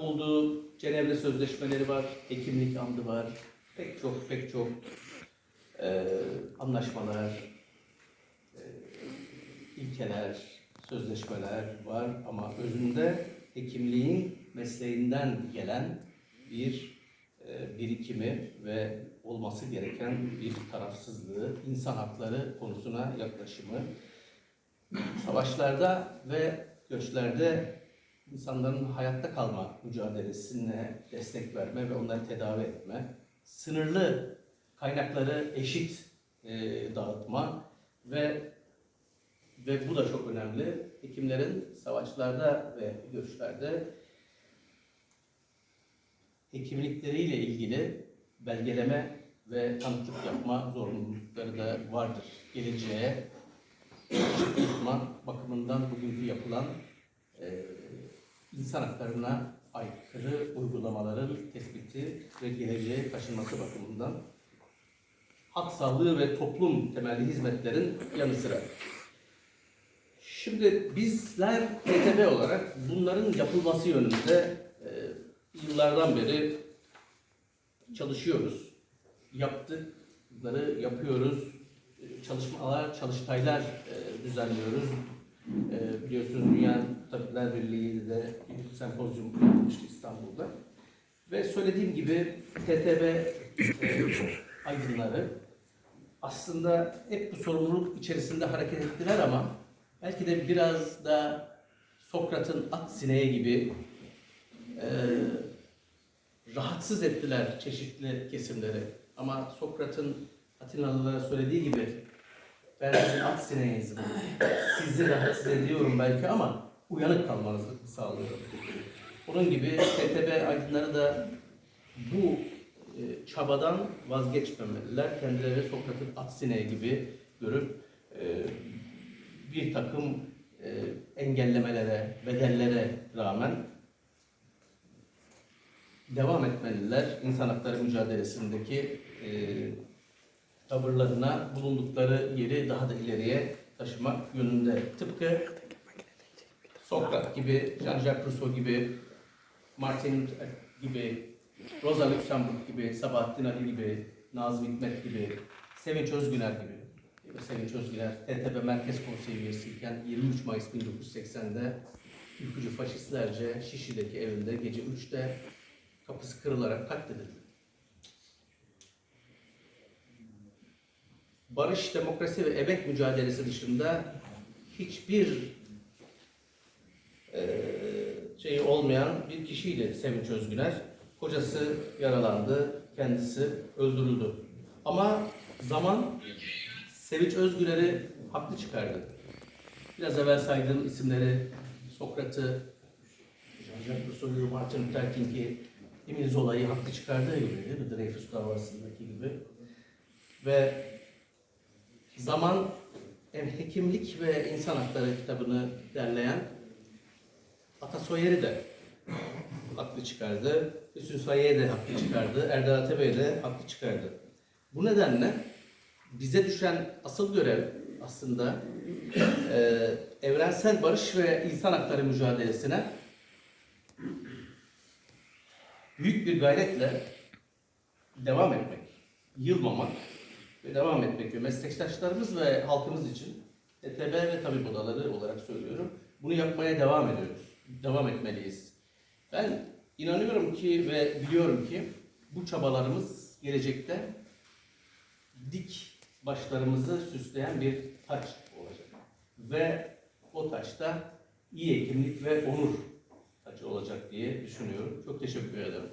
olduğu Cenevre Sözleşmeleri var, hekimlik andı var, pek çok pek çok e, anlaşmalar, e, ilkeler, sözleşmeler var. Ama özünde hekimliğin mesleğinden gelen bir e, birikimi ve olması gereken bir tarafsızlığı, insan hakları konusuna yaklaşımı, savaşlarda ve göçlerde insanların hayatta kalma mücadelesine destek verme ve onları tedavi etme, sınırlı kaynakları eşit e, dağıtma ve ve bu da çok önemli. Hekimlerin savaşlarda ve göçlerde hekimlikleriyle ilgili belgeleme ve tanıklık yapma zorunlulukları da vardır. Geleceğe bakımından bugünkü yapılan insan haklarına aykırı uygulamaların tespiti ve geleceğe taşınması bakımından hak sağlığı ve toplum temelli hizmetlerin yanı sıra. Şimdi bizler TTB olarak bunların yapılması yönünde e, yıllardan beri çalışıyoruz. Yaptıkları yapıyoruz. E, Çalışmalar, çalıştaylar e, düzenliyoruz. E, biliyorsunuz Dünya Tabipler Birliği'yle de sempozyum yapılmıştı İstanbul'da. Ve söylediğim gibi TTB e, aydınları aslında hep bu sorumluluk içerisinde hareket ettiler ama belki de biraz da Sokrat'ın at sineği gibi e, rahatsız ettiler çeşitli kesimleri. Ama Sokrat'ın Atinalılara söylediği gibi ben sizin at sineğinizim. Sizi rahatsız ediyorum belki ama uyanık kalmanızı sağlıyorum. Onun gibi TTB aydınları da bu e, çabadan vazgeçmemeliler. Kendileri Sokrat'ın at sineği gibi görüp e, bir takım e, engellemelere, bedellere rağmen devam etmeliler. İnsan hakları mücadelesindeki tavırlarına bulundukları yeri daha da ileriye taşımak yönünde. Tıpkı Sokrat gibi, Jean-Jacques Rousseau gibi, Martin Luther gibi, Rosa Luxemburg gibi, Sabahattin Ali gibi, Nazım Hikmet gibi, Sevinç Özgüner gibi. Sevinç Özgüner, TTB Merkez Konseyi üyesiyken 23 Mayıs 1980'de ülkücü faşistlerce Şişli'deki evinde gece 3'te kapısı kırılarak katledildi. Barış, demokrasi ve emek mücadelesi dışında hiçbir şeyi olmayan bir kişiydi Sevinç Özgüner. Kocası yaralandı, kendisi öldürüldü. Ama zaman Sevinç Özgüner'i haklı çıkardı. Biraz evvel saydığım isimleri Sokrat'ı, Jean-Jacques Rousseau'yu, Martin Luther King'i, Emile Zola'yı haklı çıkardığı gibi, değil mi? Dreyfus davasındaki gibi. Ve zaman hem hekimlik ve insan hakları kitabını derleyen Atasoyer'i de haklı çıkardı. Hüsnü Sayı'ya de haklı çıkardı. Erdal Atabey de haklı çıkardı. Bu nedenle bize düşen asıl görev aslında e, evrensel barış ve insan hakları mücadelesine büyük bir gayretle devam etmek, yılmamak ve devam etmek ve meslektaşlarımız ve halkımız için ETB ve tabip odaları olarak söylüyorum. Bunu yapmaya devam ediyoruz. Devam etmeliyiz. Ben inanıyorum ki ve biliyorum ki bu çabalarımız gelecekte dik başlarımızı süsleyen bir taç olacak. Ve o taçta iyi hekimlik ve onur taçı olacak diye düşünüyorum. Çok teşekkür ederim.